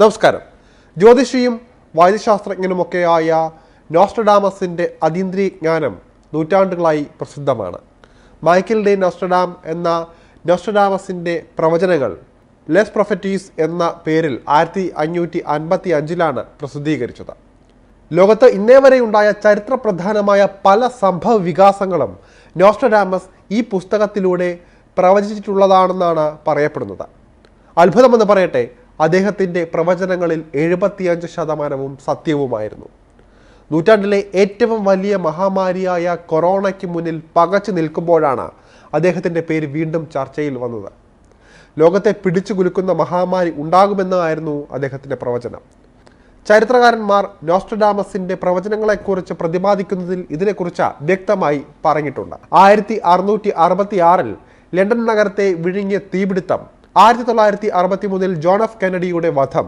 നമസ്കാരം. ജ്യോതിഷിയും വൈദ്യശാസ്ത്രജ്ഞനുമൊക്കെയായ നോസ്ട്രഡാമസിന്റെ അതീന്ദ്രിയ ജ്ഞാനം നൂറ്റാണ്ടുകളായി പ്രസിദ്ധമാണ്. മൈക്കിൾ ഡേ നോസ്ട്രഡാം എന്ന നോസ്ട്രഡാമസിന്റെ പ്രവചനങ്ങൾ ലെസ് പ്രൊഫറ്റീസ് എന്ന പേരിൽ ആയിരത്തി അഞ്ഞൂറ്റി അൻപത്തി അഞ്ചിലാണ് പ്രസിദ്ധീകരിച്ചത്. ലോകത്ത് ഇന്നേ വരെ ഉണ്ടായ ചരിത്ര പ്രധാനമായ പല സംഭവ വികാസങ്ങളും നോസ്ട്രഡാമസ് ഈ പുസ്തകത്തിലൂടെ പ്രവചിച്ചിട്ടുള്ളതാണെന്നാണ് പറയപ്പെടുന്നത്. അത്ഭുതമെന്ന് പറയട്ടെ അദ്ദേഹത്തിന്റെ പ്രവചനങ്ങളിൽ എഴുപത്തിയഞ്ച് ശതമാനവും സത്യവുമായിരുന്നു. നൂറ്റാണ്ടിലെ ഏറ്റവും വലിയ മഹാമാരിയായ കൊറോണയ്ക്ക് മുന്നിൽ പകച്ചു നിൽക്കുമ്പോഴാണ് അദ്ദേഹത്തിന്റെ പേര് വീണ്ടും ചർച്ചയിൽ വന്നത്. ലോകത്തെ പിടിച്ചു കുലുക്കുന്ന മഹാമാരി ഉണ്ടാകുമെന്നായിരുന്നു അദ്ദേഹത്തിന്റെ പ്രവചനം. ചരിത്രകാരന്മാർ നോസ്ട്രഡാമസിന്റെ പ്രവചനങ്ങളെക്കുറിച്ച് പ്രതിപാദിക്കുന്നതിൽ ഇതിനെക്കുറിച്ച് വ്യക്തമായി പറഞ്ഞിട്ടുണ്ട്. ആയിരത്തി അറുന്നൂറ്റി അറുപത്തി ആറിൽ ലണ്ടൻ നഗരത്തെ വിഴുങ്ങിയ തീപിടുത്തം ആയിരത്തി തൊള്ളായിരത്തി അറുപത്തി മൂന്നിൽ ജോൺ എഫ് കെനഡിയുടെ വധം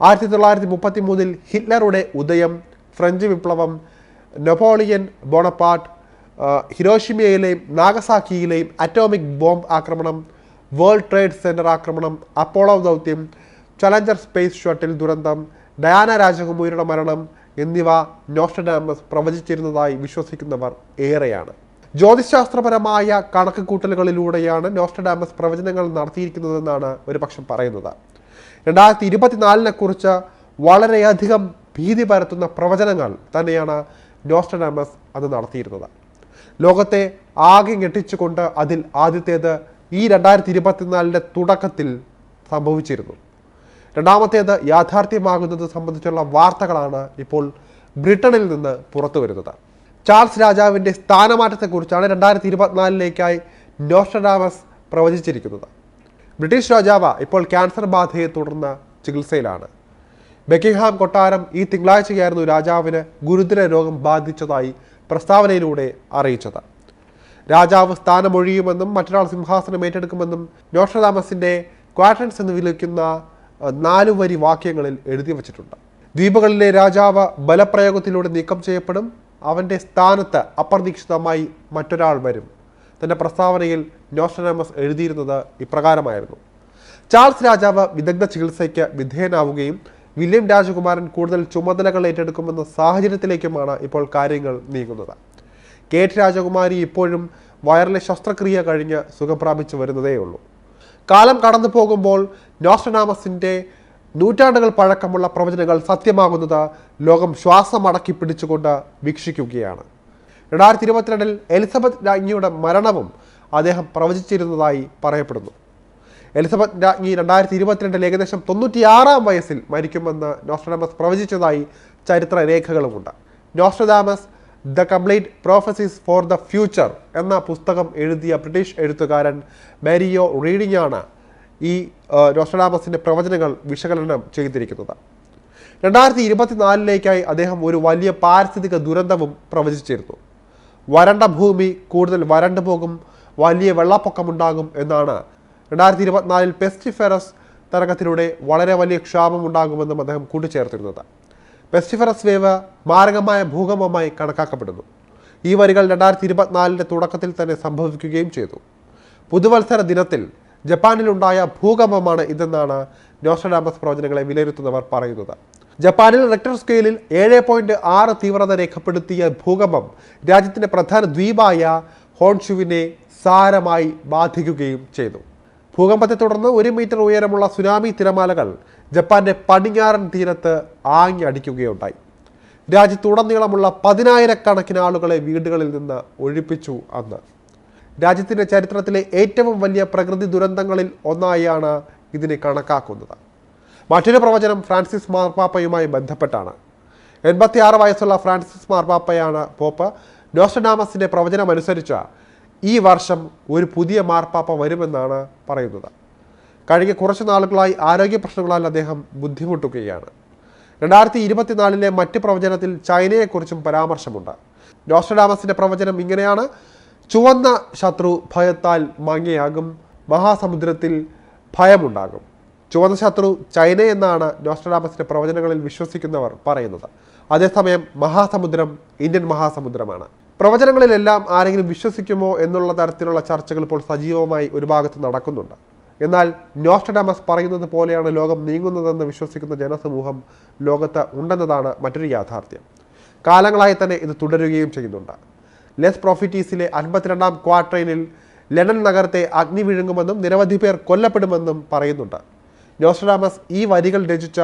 ആയിരത്തി തൊള്ളായിരത്തി മുപ്പത്തി മൂന്നിൽ ഹിറ്റ്ലറുടെ ഉദയം ഫ്രഞ്ച് വിപ്ലവം നെപ്പോളിയൻ ബോണപ്പാട്ട് ഹിരോഷിമയിലെയും നാഗസാക്കിയിലെയും അറ്റോമിക് ബോംബ് ആക്രമണം വേൾഡ് ട്രേഡ് സെന്റർ ആക്രമണം അപ്പോളോ ദൗത്യം ചലഞ്ചർ സ്പേസ് ഷട്ടിൽ ദുരന്തം ഡയാന രാജകുമാരിയുടെ മരണം എന്നിവ നോസ്റ്റഡാമസ് പ്രവചിച്ചിരുന്നതായി വിശ്വസിക്കുന്നവർ ഏറെയാണ്. ജ്യോതിശാസ്ത്രപരമായ കണക്കുകൂട്ടലുകളിലൂടെയാണ് നോസ്റ്റഡാമസ് പ്രവചനങ്ങൾ നടത്തിയിരിക്കുന്നതെന്നാണ് ഒരു പക്ഷം പറയുന്നത്. രണ്ടായിരത്തി ഇരുപത്തിനാലിനെ കുറിച്ച് വളരെയധികം ഭീതി പരത്തുന്ന പ്രവചനങ്ങൾ തന്നെയാണ് നോസ്റ്റഡാമസ് അത് നടത്തിയിരുന്നത്. ലോകത്തെ ആകെ ഞെട്ടിച്ചുകൊണ്ട് അതിൽ ആദ്യത്തേത് ഈ രണ്ടായിരത്തി ഇരുപത്തിനാലിന്റെ തുടക്കത്തിൽ സംഭവിച്ചിരുന്നു. രണ്ടാമത്തേത് യാഥാർത്ഥ്യമാകുന്നത് സംബന്ധിച്ചുള്ള വാർത്തകളാണ് ഇപ്പോൾ ബ്രിട്ടനിൽ നിന്ന് പുറത്തു വരുന്നത് ചാൾസ് രാജാവിന്റെ സ്ഥാനമാറ്റത്തെക്കുറിച്ചാണ് രണ്ടായിരത്തി ഇരുപത്തിനാലിലേക്കായി നോസ്റ്റഡാമസ് പ്രവചിച്ചിരിക്കുന്നത്. ബ്രിട്ടീഷ് രാജാവ് ഇപ്പോൾ ക്യാൻസർ ബാധയെ തുടർന്ന് ചികിത്സയിലാണ്. ബെക്കിംഗ്ഹാം കൊട്ടാരം ഈ തിങ്കളാഴ്ചയായിരുന്നു രാജാവിന് ഗുരുതര രോഗം ബാധിച്ചതായി പ്രസ്താവനയിലൂടെ അറിയിച്ചത്. രാജാവ് സ്ഥാനമൊഴിയുമെന്നും മറ്റൊരാൾ സിംഹാസനം ഏറ്റെടുക്കുമെന്നും നോസ്ട്രഡാമസിന്റെ ക്വാട്രൻസ് എന്ന് വിളിക്കുന്ന നാലു വരി വാക്യങ്ങളിൽ എഴുതി വച്ചിട്ടുണ്ട്. ദ്വീപുകളിലെ രാജാവ് ബലപ്രയോഗത്തിലൂടെ നീക്കം ചെയ്യപ്പെടും അവന്റെ സ്ഥാനത്ത് അപ്രതീക്ഷിതമായി മറ്റൊരാൾ വരും. തന്റെ പ്രസ്താവനയിൽ നോസ്റ്റനാമസ് എഴുതിയിരുന്നത് ഇപ്രകാരമായിരുന്നു. ചാൾസ് രാജാവ് വിദഗ്ധ ചികിത്സയ്ക്ക് വിധേയനാവുകയും വില്യം രാജകുമാരൻ കൂടുതൽ ചുമതലകൾ ഏറ്റെടുക്കുമെന്ന സാഹചര്യത്തിലേക്കുമാണ് ഇപ്പോൾ കാര്യങ്ങൾ നീങ്ങുന്നത്. കേറ്റ് രാജകുമാരി ഇപ്പോഴും വയറിലെ ശസ്ത്രക്രിയ കഴിഞ്ഞ് സുഖം പ്രാപിച്ചു വരുന്നതേയുള്ളൂ. കാലം കടന്നു പോകുമ്പോൾ നോസ്ട്രഡാമസിന്റെ നൂറ്റാണ്ടുകൾ പഴക്കമുള്ള പ്രവചനങ്ങൾ സത്യമാകുന്നത് ലോകം ശ്വാസം അടക്കി പിടിച്ചുകൊണ്ട് വീക്ഷിക്കുകയാണ്. രണ്ടായിരത്തി ഇരുപത്തിരണ്ടിൽ എലിസബത്ത് രാജ്ഞിയുടെ മരണവും അദ്ദേഹം പ്രവചിച്ചിരുന്നതായി പറയപ്പെടുന്നു. എലിസബത്ത് രാജ്ഞി രണ്ടായിരത്തി ഇരുപത്തിരണ്ടിൽ ഏകദേശം തൊണ്ണൂറ്റിയാറാം വയസ്സിൽ മരിക്കുമെന്ന് നോസ്ട്രഡാമസ് പ്രവചിച്ചതായി ചരിത്ര രേഖകളുമുണ്ട് Nostradamus the complete prophecies for the future എന്ന പുസ്തകം എഴുതിയ ബ്രിട്ടീഷ് എഴുത്തുകാരൻ മാരിയോ റീഡിംഗ് ആണ് ഈ ആ, പ്രവചനങ്ങൾ വിശകലനം ചെയ്തിരിക്കുന്നത്. രണ്ടായിരത്തി ഇരുപത്തിനാലിലേക്കായി അദ്ദേഹം ഒരു വലിയ പാരിസ്ഥിതിക ദുരന്തവും പ്രവചിച്ചിരുന്നു. വരണ്ട ഭൂമി കൂടുതൽ വരണ്ടു പോകും വലിയ വെള്ളപ്പൊക്കമുണ്ടാകും എന്നാണ് രണ്ടായിരത്തി ഇരുപത്തിനാലിൽ പെസ്റ്റിഫെറസ് തരംഗത്തിലൂടെ വളരെ വലിയ ക്ഷാമം ഉണ്ടാകുമെന്നും അദ്ദേഹം കൂട്ടിച്ചേർത്തിരുന്നത്. പെസ്റ്റിഫെറസ് വേവ് മാരകമായ ഭൂകമ്പമായി കണക്കാക്കപ്പെടുന്നു. ഈ വരികൾ രണ്ടായിരത്തി ഇരുപത്തിനാലിന്റെ തുടക്കത്തിൽ തന്നെ സംഭവിക്കുകയും ചെയ്തു. പുതുവത്സര ദിനത്തിൽ ജപ്പാനിലുണ്ടായ ഭൂകമ്പമാണ് ഇതെന്നാണ് നോസ്റ്റഡാമസ് പ്രവചനങ്ങളെ വിലയിരുത്തുന്നവർ പറയുന്നത്. ജപ്പാനിൽ റെക്ടർ സ്കെയിലിൽ ഏഴ് പോയിന്റ് ആറ് തീവ്രത രേഖപ്പെടുത്തിയ ഭൂകമ്പം രാജ്യത്തിന്റെ പ്രധാന ദ്വീപായ ഹോൺഷുവിനെ സാരമായി ബാധിക്കുകയും ചെയ്തു. ഭൂകമ്പത്തെ തുടർന്ന് ഒരു മീറ്റർ ഉയരമുള്ള സുനാമി തിരമാലകൾ ജപ്പാന്റെ പടിഞ്ഞാറൻ തീരത്ത് ആഞ്ഞടിക്കുകയുണ്ടായി രാജ്യത്തുടനീളമുള്ള പതിനായിരക്കണക്കിന് ആളുകളെ വീടുകളിൽ നിന്ന് ഒഴിപ്പിച്ചു അന്ന്. രാജ്യത്തിന്റെ ചരിത്രത്തിലെ ഏറ്റവും വലിയ പ്രകൃതി ദുരന്തങ്ങളിൽ ഒന്നായാണ് ഇതിനെ കണക്കാക്കുന്നത്. മറ്റൊരു പ്രവചനം ഫ്രാൻസിസ് മാർപ്പാപ്പയുമായി ബന്ധപ്പെട്ടാണ്. എൺപത്തിയാറ് വയസ്സുള്ള ഫ്രാൻസിസ് മാർപ്പാപ്പയാണ് പോപ്പ്. നോസ്റ്റഡാമസിന്റെ പ്രവചനം അനുസരിച്ച് ഈ വർഷം ഒരു പുതിയ മാർപ്പാപ്പ വരുമെന്നാണ് പറയുന്നത്. കഴിഞ്ഞ കുറച്ച് നാളുകളായി ആരോഗ്യ പ്രശ്നങ്ങളാൽ അദ്ദേഹം ബുദ്ധിമുട്ടുകയാണ്. രണ്ടായിരത്തി ഇരുപത്തിനാലിലെ മറ്റ് പ്രവചനത്തിൽ ചൈനയെക്കുറിച്ചും പരാമർശമുണ്ട്. നോസ്റ്റഡാമസിന്റെ പ്രവചനം ഇങ്ങനെയാണ്. ചുവന്ന ശത്രു ഭയത്താൽ മങ്ങയാകും. മഹാസമുദ്രത്തിൽ ഭയമുണ്ടാകും. ചുവന്ന ശത്രു ചൈന എന്നാണ് നോസ്ട്രഡാമസിന്റെ പ്രവചനങ്ങളിൽ വിശ്വസിക്കുന്നവർ പറയുന്നത്. അതേസമയം മഹാസമുദ്രം ഇന്ത്യൻ മഹാസമുദ്രമാണ്. പ്രവചനങ്ങളിലെല്ലാം ആരെങ്കിലും വിശ്വസിക്കുമോ എന്നുള്ള തരത്തിലുള്ള ചർച്ചകൾ ഇപ്പോൾ സജീവമായി ഒരു ഭാഗത്ത് നടക്കുന്നുണ്ട്. എന്നാൽ നോസ്റ്റഡാമസ് പറയുന്നത് പോലെയാണ് ലോകം നീങ്ങുന്നതെന്ന് വിശ്വസിക്കുന്ന ജനസമൂഹം ലോകത്ത് ഉണ്ടെന്നതാണ് മറ്റൊരു യാഥാർത്ഥ്യം. കാലങ്ങളായി തന്നെ ഇത് തുടരുകയും ചെയ്യുന്നുണ്ട്. ലെസ് പ്രോഫിറ്റീസിലെ അൻപത്തിരണ്ടാം ക്വാർട്ടറിനിൽ ലണ്ടൻ നഗരത്തെ അഗ്നി വിഴുങ്ങുമെന്നും നിരവധി പേർ കൊല്ലപ്പെടുമെന്നും പറയുന്നുണ്ട്. നോസ്ട്രഡാമസ് ഈ വരികൾ രചിച്ച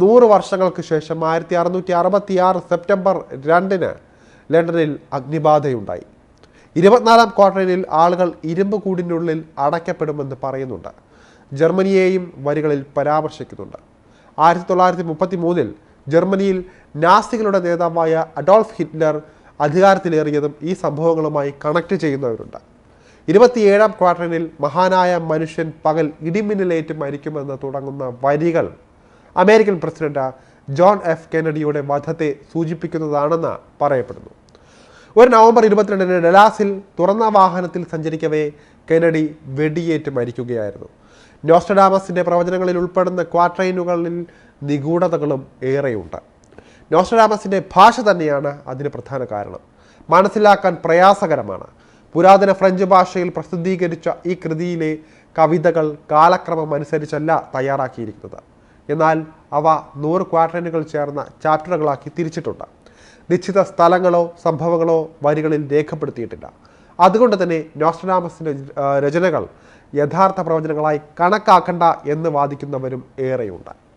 നൂറ് വർഷങ്ങൾക്ക് ശേഷം ആയിരത്തി അറുന്നൂറ്റി അറുപത്തി ആറ് സെപ്റ്റംബർ രണ്ടിന് ലണ്ടനിൽ അഗ്നിബാധയുണ്ടായി. ഇരുപത്തിനാലാം ക്വാർട്ടറിൽ ആളുകൾ ഇരുമ്പ് കൂടിനുള്ളിൽ അടയ്ക്കപ്പെടുമെന്ന് പറയുന്നുണ്ട്. ജർമ്മനിയെയും വരികളിൽ പരാമർശിക്കുന്നുണ്ട്. ആയിരത്തി തൊള്ളായിരത്തി മുപ്പത്തി മൂന്നിൽ ജർമ്മനിയിൽ നാസികളുടെ നേതാവായ അഡോൾഫ് ഹിറ്റ്ലർ അധികാരത്തിലേറിയതും ഈ സംഭവങ്ങളുമായി കണക്ട് ചെയ്യുന്നവരുണ്ട്. ഇരുപത്തിയേഴാം ക്വാർട്ടറിൽ മഹാനായ മനുഷ്യൻ പകൽ ഇടിമിന്നലേറ്റ് മരിക്കുമെന്ന് തുടങ്ങുന്ന വരികൾ അമേരിക്കൻ പ്രസിഡന്റ് ജോൺ എഫ് കെനഡിയുടെ വധത്തെ സൂചിപ്പിക്കുന്നതാണെന്ന് പറയപ്പെടുന്നു. ഒരു നവംബർ ഇരുപത്തിരണ്ടിന് ഡലാസിൽ തുറന്ന വാഹനത്തിൽ സഞ്ചരിക്കവേ കെനഡി വെടിയേറ്റ് മരിക്കുകയായിരുന്നു. നോസ്റ്റഡാമസിന്റെ പ്രവചനങ്ങളിൽ ഉൾപ്പെടുന്ന ക്വാർട്ടറൈനുകളിൽ നിഗൂഢതകളും ഏറെയുണ്ട്. നോസ്റ്റഡാമസിന്റെ ഭാഷ തന്നെയാണ് അതിന് പ്രധാന കാരണം. മനസ്സിലാക്കാൻ പ്രയാസകരമാണ്. പുരാതന ഫ്രഞ്ച് ഭാഷയിൽ പ്രസിദ്ധീകരിച്ച ഈ കൃതിയിലെ കവിതകൾ കാലക്രമം അനുസരിച്ചല്ല തയ്യാറാക്കിയിരിക്കുന്നത്. എന്നാൽ അവ നൂറ് ക്വാർട്ടനുകൾ ചേർന്ന ചാപ്റ്ററുകളാക്കി തിരിച്ചിട്ടുണ്ട്. നിശ്ചിത സ്ഥലങ്ങളോ സംഭവങ്ങളോ വരികളിൽ രേഖപ്പെടുത്തിയിട്ടില്ല. അതുകൊണ്ട് തന്നെ നോസ്റ്റഡാമസിന്റെ രചനകൾ യഥാർത്ഥ പ്രവചനങ്ങളായി കണക്കാക്കണ്ട എന്ന് വാദിക്കുന്നവരും ഏറെയുണ്ട്.